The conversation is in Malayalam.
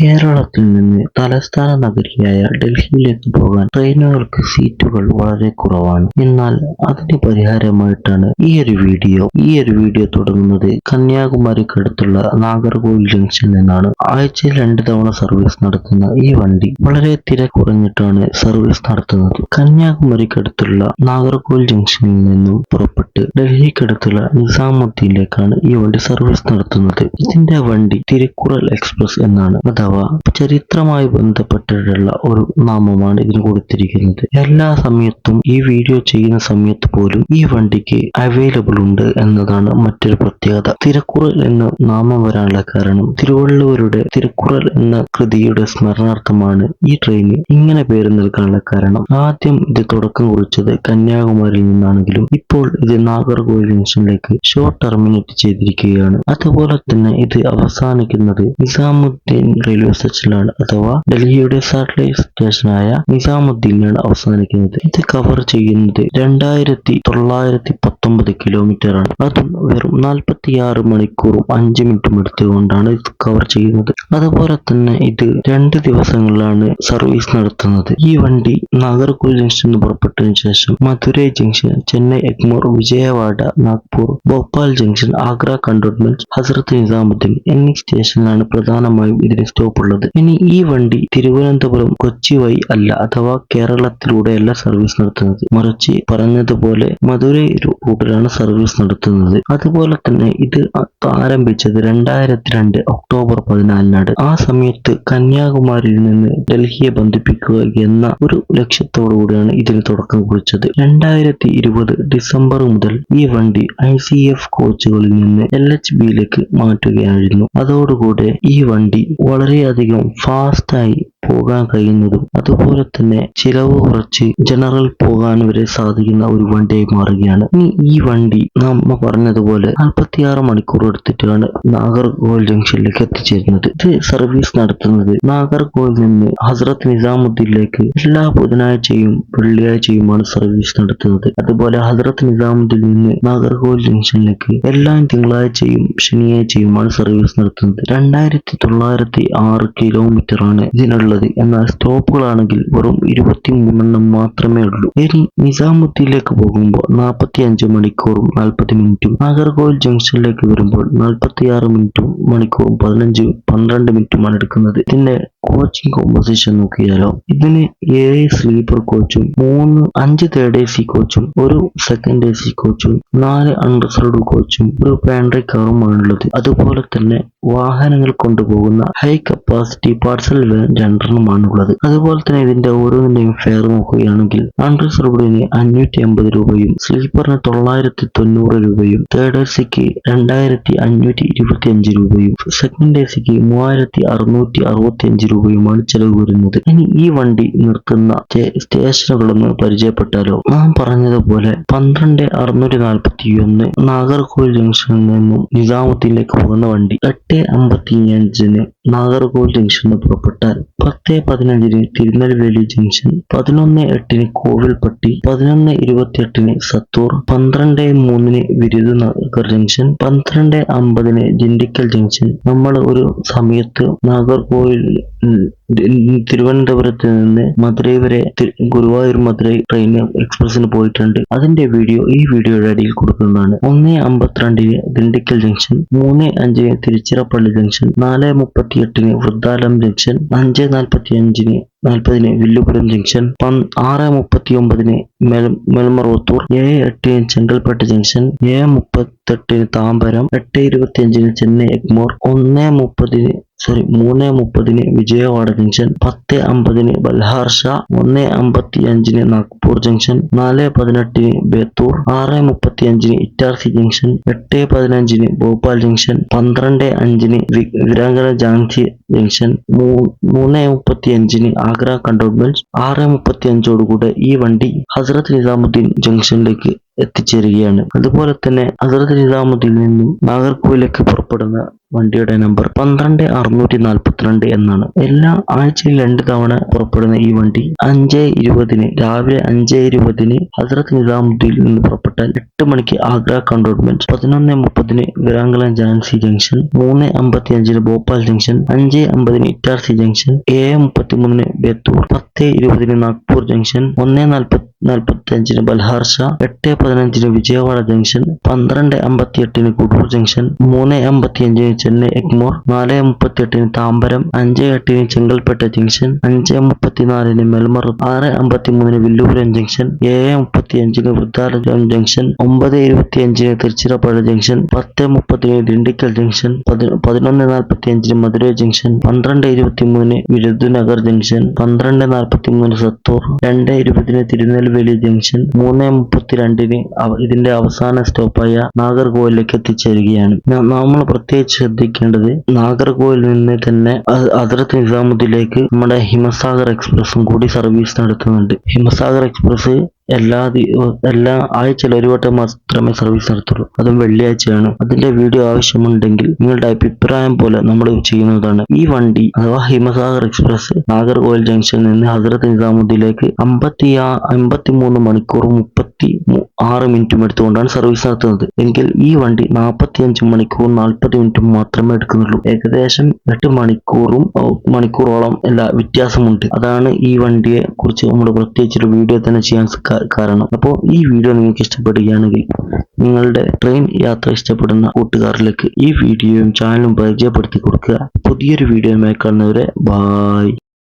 കേരളത്തിൽ നിന്ന് തലസ്ഥാന നഗരിയായ ഡൽഹിയിലേക്ക് പോകാൻ ട്രെയിനുകൾക്ക് സീറ്റുകൾ വളരെ കുറവാണ്. എന്നാൽ അതിന് പരിഹാരമായിട്ടാണ് ഈ ഒരു വീഡിയോ. ഈ ഒരു വീഡിയോ തുടങ്ങുന്നത് കന്യാകുമാരിക്കടുത്തുള്ള നാഗർകോവിൽ ജംഗ്ഷനിൽ നിന്നാണ്. ആഴ്ചയിൽ രണ്ട് തവണ സർവീസ് നടത്തുന്ന ഈ വണ്ടി വളരെ തിരക്കുറഞ്ഞിട്ടാണ് സർവീസ് നടത്തുന്നത്. കന്യാകുമാരിക്കടുത്തുള്ള നാഗർകോവിൽ ജംഗ്ഷനിൽ നിന്നും പുറപ്പെട്ട് ഡൽഹിക്കടുത്തുള്ള നിസാമുദ്ദീനിലേക്കാണ് ഈ വണ്ടി സർവീസ് നടത്തുന്നത്. ഇതിന്റെ വണ്ടി തിരുക്കുറൽ എക്സ്പ്രസ് എന്നാണ്. അഥവാ ചരിത്രമായി ബന്ധപ്പെട്ടിട്ടുള്ള ഒരു നാമമാണ് ഇതിന് കൊടുത്തിരിക്കുന്നത്. എല്ലാ സമയത്തും ഈ വീഡിയോ ചെയ്യുന്ന സമയത്ത് പോലും ഈ വണ്ടിക്ക് അവൈലബിൾ ഉണ്ട് എന്നതാണ് മറ്റൊരു പ്രത്യേകത. തിരക്കുറൽ എന്ന നാമം വരാനുള്ള കാരണം തിരുവള്ളുവരുടെ തിരക്കുറൽ എന്ന കൃതിയുടെ സ്മരണാർത്ഥമാണ് ഈ ട്രെയിന് ഇങ്ങനെ പേര് നൽകാനുള്ള കാരണം. ആദ്യം ഇത് തുടക്കം കുറിച്ചത് കന്യാകുമാരിയിൽ നിന്നാണെങ്കിലും ഇപ്പോൾ ഇത് നാഗർകോവിൽ ജംഗ്ഷനിലേക്ക് ഷോർട്ട് ടെർമിനേറ്റ് ചെയ്തിരിക്കുകയാണ്. അതുപോലെ തന്നെ ഇത് അവസാനിക്കുന്നത് നിസാമുദ്ദീൻ റെയിൽവേ സ്റ്റേഷനിലാണ് അഥവാ ഡൽഹിയുടെ സാറ്റലൈറ്റ് സ്റ്റേഷനായ നിസാമുദ്ദീനിലാണ് അവസാനിക്കുന്നത്. ഇത് കവർ ചെയ്യുന്നത് രണ്ടായിരത്തി തൊള്ളായിരത്തി പത്തൊമ്പത് കിലോമീറ്റർ ആണ്. അതും വെറും നാൽപ്പത്തിയാറ് മണിക്കൂറും അഞ്ച് മിനിറ്റും എടുത്തുകൊണ്ടാണ് ഇത് കവർ ചെയ്യുന്നത്. അതുപോലെ തന്നെ ഇത് രണ്ട് ദിവസങ്ങളിലാണ് സർവീസ് നടത്തുന്നത്. ഈ വണ്ടി നാഗർകോവിൽ ജംഗ്ഷനിൽ നിന്ന് പുറപ്പെട്ടതിനു ശേഷം Madurai junction Chennai Egmore Vijayawada Nagpur Bhopal junction Agra cantonment Hazrat Nizamuddin എന്നീ സ്റ്റേഷനിലാണ് പ്രധാനമായും ഇതിന് സ്റ്റോപ്പ് ഉള്ളത് ഇനി ഈ വണ്ടി തിരുവനന്തപുരം കൊച്ചി വഴി അല്ല അഥവാ കേരളത്തിലൂടെയല്ല സർവീസ് നടത്തുന്നത്. മറിച്ച് പറഞ്ഞതുപോലെ മധുരൈ റൂട്ടിലാണ് സർവീസ് നടത്തുന്നത്. അതുപോലെ തന്നെ ഇത് ആരംഭിച്ചത് രണ്ടായിരത്തി രണ്ട് ഒക്ടോബർ പതിനാലിനാണ്. ആ സമയത്ത് കന്യാകുമാരിയിൽ നിന്ന് ഡൽഹിയെ ബന്ധിപ്പിക്കുക എന്ന ഒരു ലക്ഷ്യത്തോടു കൂടിയാണ് ഇതിന് തുടക്കം കുറിച്ചത്. രണ്ടായിരത്തി ഇരുപത് ഡിസംബർ മുതൽ ഈ വണ്ടി ഐ സി എഫ് കോച്ചുകളിൽ നിന്ന് എൽ എച്ച് ബിയിലേക്ക് മാറ്റുകയായിരുന്നു. അതോടുകൂടെ ഈ വണ്ടി വളരെയധികം ഫാസ്റ്റായി പോകാൻ കഴിയുന്നതും അതുപോലെ തന്നെ ചിലവ് കുറച്ച് ജനറൽ പോകാൻ വരെ സാധിക്കുന്ന ഒരു വണ്ടിയായി മാറുകയാണ്. ഇനി ഈ വണ്ടി നമ്മ പറഞ്ഞതുപോലെ നാൽപ്പത്തിയാറ് മണിക്കൂർ എടുത്തിട്ടാണ് നാഗർകോവിൽ ജംഗ്ഷനിലേക്ക് എത്തിച്ചേരുന്നത്. ഇത് സർവീസ് നടത്തുന്നത് നാഗർകോവിൽ നിന്ന് ഹസ്രത്ത് നിസാമുദ്ദീനിലേക്ക് എല്ലാ ബുധനാഴ്ചയും വെള്ളിയാഴ്ചയുമാണ് സർവീസ് നടത്തുന്നത്. അതുപോലെ ഹസ്രത്ത് നിസാമുദ്ദീൻ നിന്ന് നാഗർകോവിൽ ജംഗ്ഷനിലേക്ക് എല്ലാ തിങ്കളാഴ്ചയും ശനിയാഴ്ചയുമാണ് സർവീസ് നടത്തുന്നത്. രണ്ടായിരത്തി തൊള്ളായിരത്തി ആറ് കിലോമീറ്റർ ആണ് ഇതിനുള്ളത്. എന്നാൽ സ്റ്റോപ്പുകളാണെങ്കിൽ വെറും ഇരുപത്തി മൂന്നെണ്ണം മാത്രമേ ഉള്ളൂ. ഇനി നിസാമുദ്ദീനിലേക്ക് പോകുമ്പോൾ നാൽപ്പത്തി അഞ്ച് മണിക്കൂറും നാൽപ്പത് മിനിറ്റും. നാഗർകോവിൽ ജംഗ്ഷനിലേക്ക് വരുമ്പോൾ നാൽപ്പത്തി ആറ് മിനിറ്റും മണിക്കൂറും പതിനഞ്ച് പന്ത്രണ്ട് മിനിറ്റുമാണ് എടുക്കുന്നത്. ഇതിന്റെ കോച്ചിങ് കോമ്പോസിഷൻ നോക്കിയാലോ. ഇതിന് ഏഴ് സ്ലീപ്പർ കോച്ചും മൂന്ന് അഞ്ച് തേർഡ് എ സി കോച്ചും ഒരു സെക്കൻഡ് എ സി കോച്ചും നാല് അൺറിസർവ്ഡ് കോച്ചും ഒരു പാൻട്രി കാറുമാണുള്ളത് അതുപോലെ തന്നെ വാഹനങ്ങൾ കൊണ്ടുപോകുന്ന ഹൈ കപ്പാസിറ്റി പാർസൽ വാൻ രണ്ടെണ്ണമാണുള്ളത്. അതുപോലെ തന്നെ ഇതിന്റെ ഓരോന്നിന്റെയും ഫെയർ നോക്കുകയാണെങ്കിൽ അൺറിസർവ്ഡിന് അഞ്ഞൂറ്റി അമ്പത് രൂപയും സ്ലീപ്പറിന് തൊള്ളായിരത്തി തൊണ്ണൂറ് രൂപയും തേർഡ് എ സിക്ക് രണ്ടായിരത്തി അഞ്ഞൂറ്റി ഇരുപത്തി അഞ്ച് രൂപയും സെക്കൻഡ് എ സിക്ക് മൂവായിരത്തി അറുന്നൂറ്റി അറുപത്തി അഞ്ച് രൂപയുമാണ് ചെലവ് വരുന്നത്. ഇനി ഈ വണ്ടി നിർത്തുന്ന സ്റ്റേഷനുകളൊന്ന് പരിചയപ്പെട്ടാലോ? ഞാൻ പറഞ്ഞതുപോലെ പന്ത്രണ്ട് അറുന്നൂറ്റി നാൽപ്പത്തി ഒന്ന് നാഗർകോവിൽ ജംഗ്ഷനിൽ നിന്നും നിസാമുദ്ദീനിലേക്ക് പോകുന്ന വണ്ടി എട്ട് അമ്പത്തി അഞ്ചിന് നാഗർകോവിൽ ജംഗ്ഷനിൽ പുറപ്പെട്ടാൽ പത്ത് പതിനഞ്ചിന് തിരുനെൽവേലി ജംഗ്ഷൻ പതിനൊന്ന് എട്ടിന് കോവിൽപ്പട്ടി പതിനൊന്ന് ഇരുപത്തിയെട്ടിന് സത്തൂർ പന്ത്രണ്ട് മൂന്നിന് വിരുദനഗർ ജംഗ്ഷൻ പന്ത്രണ്ട് അമ്പതിന് ജിണ്ടിക്കൽ ജംഗ്ഷൻ. നമ്മൾ ഒരു സമയത്ത് നാഗർകോവിൽ തിരുവനന്തപുരത്ത് നിന്ന് മധുരൈ വരെ ഗുരുവായൂർ മധുരൈ ട്രെയിൻ എക്സ്പ്രസ്സിന് പോയിട്ടുണ്ട്. അതിന്റെ വീഡിയോ ഈ വീഡിയോയുടെ അടിയിൽ കൊടുക്കുന്നതാണ്. ഒന്ന് അമ്പത്തിരണ്ടിന് ദിണ്ടിക്കൽ ജംഗ്ഷൻ മൂന്ന് അഞ്ചിന് തിരുച്ചിറപ്പള്ളി ജംഗ്ഷൻ നാല് മുപ്പത്തിയെട്ടിന് വൃദ്ധാലം ജംഗ്ഷൻ അഞ്ച് നാൽപ്പത്തി അഞ്ചിന് നാൽപ്പതിന് വില്ലുപുരം ജംഗ്ഷൻ ആറ് മുപ്പത്തി ഒമ്പതിന് മെൽ മെൽമറോത്തൂർ ഏഴ് എട്ടിന് ചെങ്കൽപ്പേട്ട് ജംഗ്ഷൻ ഏഴ് മുപ്പത്തെട്ടിന് താമ്പരം എട്ട് ഇരുപത്തി അഞ്ചിന് ചെന്നൈ എഗ്മോർ ഒന്ന് മുപ്പതിന് സോറി മൂന്ന് മുപ്പതിന് വിജയവാഡ ജംഗ്ഷൻ പത്ത് അമ്പതിന് ബൽഹാർഷ ഒന്ന് അമ്പത്തി അഞ്ചിന് നാഗ്പൂർ ജംഗ്ഷൻ നാല് പതിനെട്ടിന് ബേത്തൂർ ആറ് മുപ്പത്തി അഞ്ചിന് ഇറ്റാർസി ജംഗ്ഷൻ എട്ട് പതിനഞ്ചിന് ഭോപ്പാൽ ജംഗ്ഷൻ പന്ത്രണ്ട് അഞ്ചിന് വിരാങ്കന ജാൻസി ജംഗ്ഷൻ മൂന്ന് മുപ്പത്തി അഞ്ചിന് ആഗ്ര കണ്ടോൺമെന്റ് ആറ് മുപ്പത്തി അഞ്ചോടുകൂടെ ഈ വണ്ടി ഹസ്രത്ത് നിസാമുദ്ദീൻ ജംഗ്ഷനിലേക്ക് എത്തിച്ചേരുകയാണ്. അതുപോലെ തന്നെ അതിർത്തി നിസാമുദ്ദീനിൽ നിന്നും നാഗർകോവിലേക്ക് പുറപ്പെടുന്ന വണ്ടിയുടെ നമ്പർ പന്ത്രണ്ട് അറുന്നൂറ്റി നാൽപ്പത്തിരണ്ട് എന്നാണ്. എല്ലാ ആഴ്ചയിൽ രണ്ട് തവണ പുറപ്പെടുന്ന ഈ വണ്ടി അഞ്ച് ഇരുപതിന് രാവിലെ അഞ്ച് ഇരുപതിന് ഹസ്രത്ത് നിസാമുദ്ദീൻ നിന്ന് പുറപ്പെട്ടാൽ എട്ട് മണിക്ക് ആഗ്ര കണ്ടോൺമെന്റ് പതിനൊന്ന് മുപ്പതിന് വിരാങ്കലം ജാൻസി ജംഗ്ഷൻ മൂന്ന് അമ്പത്തി അഞ്ചിന് ഭോപ്പാൽ ജംഗ്ഷൻ അഞ്ച് അമ്പതിന് ഇറ്റാർസി ജംഗ്ഷൻ ഏഴ് മുപ്പത്തി മൂന്നിന് ബേത്തൂർ പത്ത് ഇരുപതിന് നാഗ്പൂർ ജംഗ്ഷൻ ഒന്ന് നാൽപ്പത്തി നാൽപ്പത്തി അഞ്ചിന് ബൽഹാർഷ എട്ട് പതിനഞ്ചിന് വിജയവാഡ ജംഗ്ഷൻ പന്ത്രണ്ട് അമ്പത്തി എട്ടിന് കുടൂർ ജംഗ്ഷൻ മൂന്ന് അമ്പത്തി അഞ്ചിന് ചെന്നൈ എഗ്മോർ നാല് മുപ്പത്തി എട്ടിന് താമ്പരം അഞ്ച് എട്ടിന് ചെങ്കൽപ്പേട്ട ജംഗ്ഷൻ അഞ്ച് മുപ്പത്തിനാലിന് മെൽമർ ആറ് അമ്പത്തി മൂന്നിന് വില്ലൂരം ജംഗ്ഷൻ ഏഴ് മുപ്പത്തി അഞ്ചിന് വൃദ്ധാലയം ജംഗ്ഷൻ ഒമ്പത് ഇരുപത്തി അഞ്ചിന് തിരുച്ചിറപ്പള്ളി ജംഗ്ഷൻ പത്ത് മുപ്പത്തിന് ദിണ്ടിക്കൽ ജംഗ്ഷൻ പതി- പതിനൊന്ന് നാൽപ്പത്തി അഞ്ചിന് മധുരൈ ജംഗ്ഷൻ പന്ത്രണ്ട് ഇരുപത്തി മൂന്നിന് വിരുദ്ധനഗർ ജംഗ്ഷൻ പന്ത്രണ്ട് നാൽപ്പത്തി മൂന്ന് സത്തൂർ രണ്ട് ഇരുപതിന് തിരുനെൽവേലി ജംഗ്ഷൻ മൂന്ന് മുപ്പത്തിരണ്ടിന് ഇതിന്റെ അവസാന സ്റ്റോപ്പായ നാഗർകോവിലേക്ക് എത്തിച്ചേരുകയാണ്. നമ്മൾ പ്രത്യേകിച്ച് ശ്രദ്ധിക്കേണ്ടത് നാഗർകോവിൽ നിന്ന് തന്നെ അതിർത്ത് ഹസ്രത്ത് നിസാമുദ്ദീനിലേക്ക് നമ്മുടെ ഹിമസാഗർ എക്സ്പ്രസും കൂടി സർവീസ് നടത്തുന്നുണ്ട്. ഹിമസാഗർ എക്സ്പ്രസ് എല്ലാ എല്ലാ ആഴ്ചയിൽ ഒരു വട്ടം മാത്രമേ സർവീസ് നടത്തുള്ളൂ. അതും വെള്ളിയാഴ്ചയാണ്. അതിന്റെ വീഡിയോ ആവശ്യമുണ്ടെങ്കിൽ നിങ്ങളുടെ അഭിപ്രായം പോലെ നമ്മൾ ചെയ്യുന്നതാണ്. ഈ വണ്ടി അഥവാ ഹിമസാഗർ എക്സ്പ്രസ് നാഗർകോവിൽ ജംഗ്ഷനിൽ നിന്ന് ഹസരത്ത് നിസാമുദ്ദീനിലേക്ക് അമ്പത്തി അമ്പത്തി മൂന്ന് മണിക്കൂർ മുപ്പത്തി ആറ് മിനിറ്റും എടുത്തുകൊണ്ടാണ് സർവീസ് നടത്തുന്നത്. എങ്കിൽ ഈ വണ്ടി നാൽപ്പത്തി അഞ്ച് മണിക്കൂർ നാൽപ്പത് മിനിറ്റും മാത്രമേ എടുക്കുന്നുള്ളൂ. ഏകദേശം എട്ട് മണിക്കൂറും മണിക്കൂറോളം എല്ലാ വ്യത്യാസമുണ്ട്. അതാണ് ഈ വണ്ടിയെ കുറിച്ച് നമ്മൾ പ്രത്യേകിച്ച് ഒരു വീഡിയോ തന്നെ ചെയ്യാൻ കാരണം. അപ്പോൾ ഈ വീഡിയോ നിങ്ങൾക്ക് ഇഷ്ടപ്പെടുകയാണെങ്കിൽ നിങ്ങളുടെ ട്രെയിൻ യാത്ര ഇഷ്ടപ്പെടുന്ന കൂട്ടുകാരിലേക്ക് ഈ വീഡിയോയും ചാനലും പരിചയപ്പെടുത്തി കൊടുക്കുക. പുതിയൊരു വീഡിയോയുമായി കാണുന്നവരെ ബായ്